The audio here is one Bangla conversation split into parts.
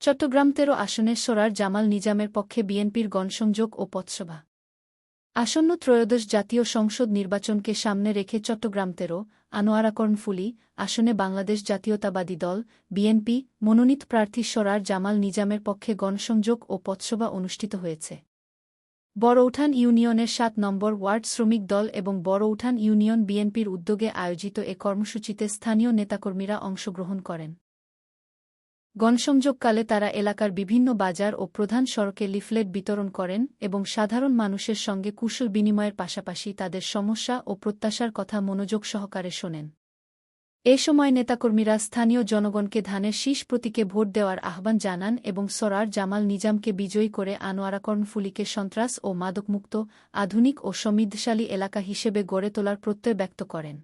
চট্টগ্রাম তেরো আসনে সোরার জামাল নিজামের পক্ষে বিএনপির গণসংযোগ ও পথসভা। আসন্ন ত্রয়োদশ জাতীয় সংসদ নির্বাচনকে সামনে রেখে চট্টগ্রাম তেরো আনোয়ারাকর্ণ ফুলি আসনে বাংলাদেশ জাতীয়তাবাদী দল, বিএনপি, মনোনীত প্রার্থী সোরার জামাল নিজামের পক্ষে গণসংযোগ ও পথসভা অনুষ্ঠিত হয়েছে। বড়উঠান ইউনিয়নের সাত নম্বর ওয়ার্ড শ্রমিক দল এবং বড়উঠান ইউনিয়ন বিএনপির উদ্যোগে আয়োজিত এ কর্মসূচিতে স্থানীয় নেতাকর্মীরা অংশগ্রহণ করেন। গণসংযোগকালে তারা এলাকার বিভিন্ন বাজার ও প্রধান সড়কে লিফলেট বিতরণ করেন এবং সাধারণ মানুষের সঙ্গে কুশল বিনিময়ের পাশাপাশি তাদের সমস্যা ও প্রত্যাশার কথা মনোযোগ সহকারে শোনেন। এ সময় নেতাকর্মীরা স্থানীয় জনগণকে ধানের শীষ প্রতীকে ভোট দেওয়ার আহ্বান জানান এবং সরার জামাল নিজামকে বিজয়ী করে আনোয়ারা কর্ণফুলিকে সন্ত্রাস ও মাদকমুক্ত, আধুনিক ও সমৃদ্ধশালী এলাকা হিসেবে গড়ে তোলার প্রত্যয় ব্যক্ত করেন।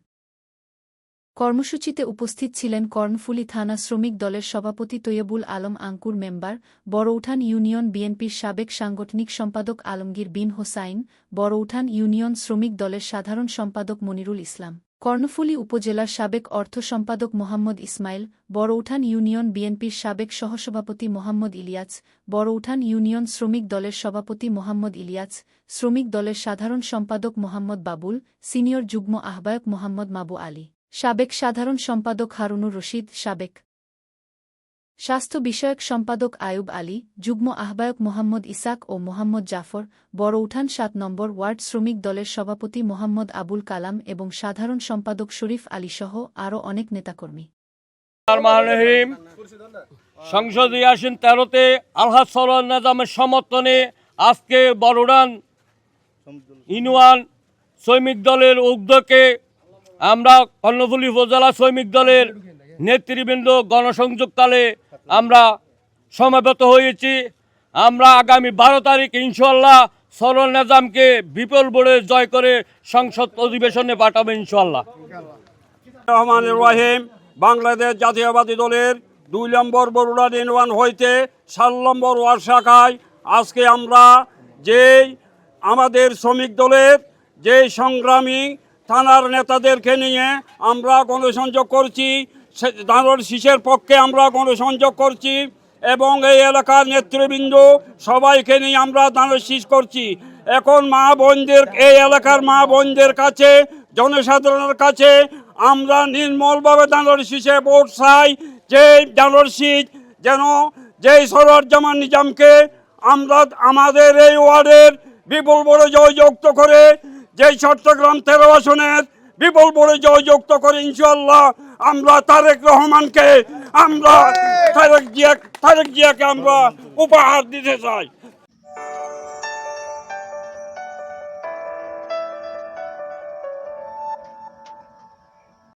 কর্মসূচিতে উপস্থিত ছিলেন কর্ণফুলী থানা শ্রমিক দলের সভাপতি তৈয়বুল আলম আঙ্কুর মেম্বার, বড়উঠান ইউনিয়ন বিএনপির সাবেক সাংগঠনিক সম্পাদক আলমগীর বিন হোসাইন, বড়উঠান ইউনিয়ন শ্রমিক দলের সাধারণ সম্পাদক মনিরুল ইসলাম। কর্ণফুলী উপজেলার সাবেক অর্থ সম্পাদক মোহাম্মদ ইসমাইল, বড়উঠান ইউনিয়ন বিএনপির সাবেক সহসভাপতি মোহাম্মদ ইলিয়াস, বড়উঠান ইউনিয়ন শ্রমিক দলের সভাপতি মোহাম্মদ ইলিয়াস, শ্রমিক দলের সাধারণ সম্পাদক মোহাম্মদ বাবুল, সিনিয়র যুগ্ম আহ্বায়ক মোহাম্মদ মাবু আলী। সাবেক সাধারণ সম্পাদক হারুনুর রশিদ, সাবেক স্বাস্থ্য বিষয়ক সম্পাদক আয়ুব আলী, যুগ্ম আহ্বায়ক মোহাম্মদ ইসাক ও মোহাম্মদ জাফর, বড় উঠান সাত নম্বর ওয়ার্ড শ্রমিক দলের সভাপতি মোহাম্মদ আবুল কালাম এবং সাধারণ সম্পাদক শরীফ আলীসহ আরও অনেক নেতাকর্মী। রহিম সংসদীয় তেরোতে, আলহাজ সরোয়ার নাজামের সমর্থনে আজকে বড়ুড়ান ইউনিয়ন শ্রমিক দলের উদ্যোগে আমরা কর্ণফুলী উপজেলা শ্রমিক দলের নেতৃবৃন্দ গণসংযোগকালে আমরা সমাবেত হয়েছি। আমরা আগামী বারো তারিখ ইনশাল্লাহ সরল নাজামকে বিপুল বোর্ডে জয় করে সংসদ অধিবেশনে পাঠাবো ইনশাল্লাহ রহমান রহিম, বাংলাদেশ জাতীয়বাদী দলের দুই নম্বর বরুড়া ইউনিয়ন হইতে সাত নম্বর ওয়ার্ড শাখায় আজকে আমরা যেই আমাদের শ্রমিক দলের যেই সংগ্রামী থানার নেতাদেরকে নিয়ে আমরা গণসংযোগ করছি ধানের শীষের পক্ষে আমরা গণসংযোগ করছি এবং এই এলাকার নেতৃবৃন্দ সবাইকে নিয়ে আমরা ধানের শীষ করছি। এখন মা বোনদের, এই এলাকার মা বোনদের কাছে, জনসাধারণের কাছে আমরা নির্মলভাবে দানোর শীষে ভোট চাই, যে দানোর শীষ যেন যেই সরোয়ার জামান নিজামকে আমরা আমাদের এই ওয়ার্ডের বিপুল বড় জয়যুক্ত করে যেই চট্টগ্রাম তেরো আসনের বিপুল বড়ে জয়যুক্ত করে ইনশাল্লাহ আমরা তারেক রহমানকে আমরা তারেক! জিয়া তারেক জিয়াকে আমরা উপহার দিতে চাই।